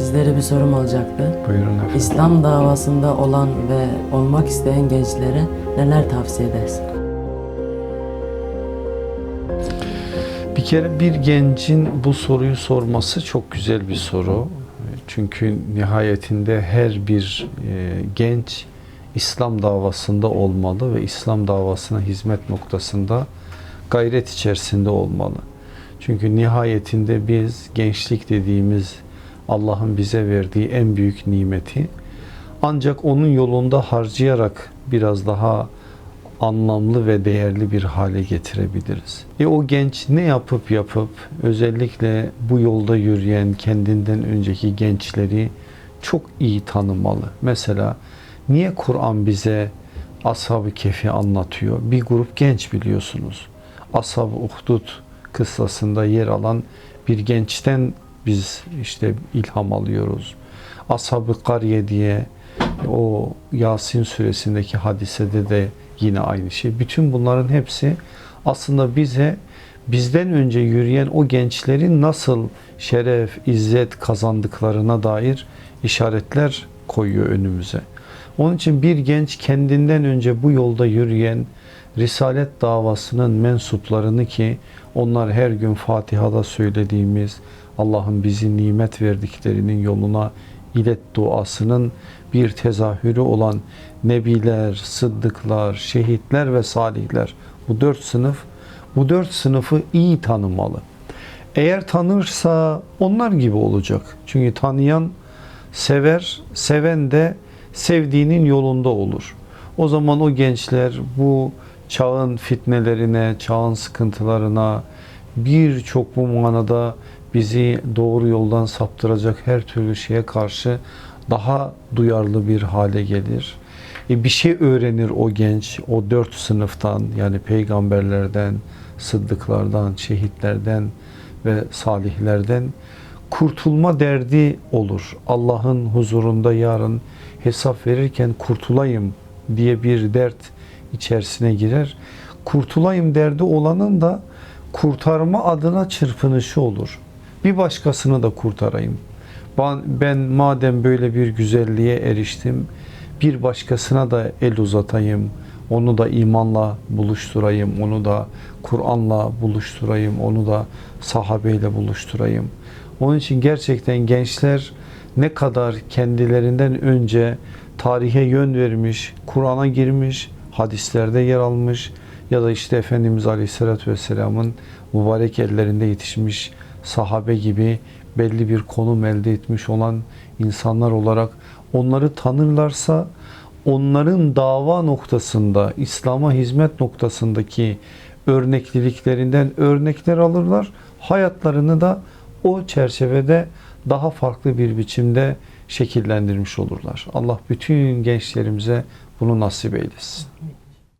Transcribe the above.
Sizlere bir sorum olacaktı. Buyurun efendim. İslam davasında olan ve olmak isteyen gençlere neler tavsiye edersin? Bir kere bir gencin bu soruyu sorması çok güzel bir soru. Çünkü nihayetinde her bir e, genç İslam davasında olmalı ve İslam davasına hizmet noktasında gayret içerisinde olmalı. Çünkü nihayetinde biz gençlik dediğimiz Allah'ın bize verdiği en büyük nimeti ancak onun yolunda harcayarak biraz daha anlamlı ve değerli bir hale getirebiliriz. E o genç ne yapıp yapıp özellikle bu yolda yürüyen kendinden önceki gençleri çok iyi tanımalı. Mesela niye Kur'an bize Ashab-ı Kehf'i anlatıyor? Bir grup genç biliyorsunuz. Ashab-ı Uhdud kıssasında yer alan bir gençten biz işte ilham alıyoruz. Ashab-ı Kariye diye o Yasin suresindeki hadisede de yine aynı şey. Bütün bunların hepsi aslında bize bizden önce yürüyen o gençlerin nasıl şeref, izzet kazandıklarına dair işaretler koyuyor önümüze. Onun için bir genç kendinden önce bu yolda yürüyen Risalet davasının mensuplarını ki onlar her gün Fatiha'da söylediğimiz Allah'ın bizi nimet verdiklerinin yoluna ilet duasının bir tezahürü olan nebiler, sıddıklar, şehitler ve salihler bu dört sınıf bu dört sınıfı iyi tanımalı. Eğer tanırsa onlar gibi olacak. Çünkü tanıyan sever, seven de sevdiğinin yolunda olur. O zaman o gençler bu çağın fitnelerine, çağın sıkıntılarına birçok bu manada bizi doğru yoldan saptıracak her türlü şeye karşı daha duyarlı bir hale gelir. E bir şey öğrenir o genç, o dört sınıftan yani peygamberlerden, sıddıklardan, şehitlerden ve salihlerden kurtulma derdi olur. Allah'ın huzurunda yarın hesap verirken kurtulayım diye bir dert içerisine girer. Kurtulayım derdi olanın da kurtarma adına çırpınışı olur. Bir başkasını da kurtarayım. Ben, ben madem böyle bir güzelliğe eriştim, bir başkasına da el uzatayım. Onu da imanla buluşturayım, onu da Kur'an'la buluşturayım, onu da sahabeyle buluşturayım. Onun için gerçekten gençler ne kadar kendilerinden önce tarihe yön vermiş, Kur'an'a girmiş, hadislerde yer almış ya da işte Efendimiz Aleyhisselatü Vesselam'ın mübarek ellerinde yetişmiş sahabe gibi belli bir konum elde etmiş olan insanlar olarak onları tanırlarsa onların dava noktasında, İslam'a hizmet noktasındaki örnekliliklerinden örnekler alırlar. Hayatlarını da o çerçevede daha farklı bir biçimde şekillendirmiş olurlar. Allah bütün gençlerimize bunu nasip eylesin.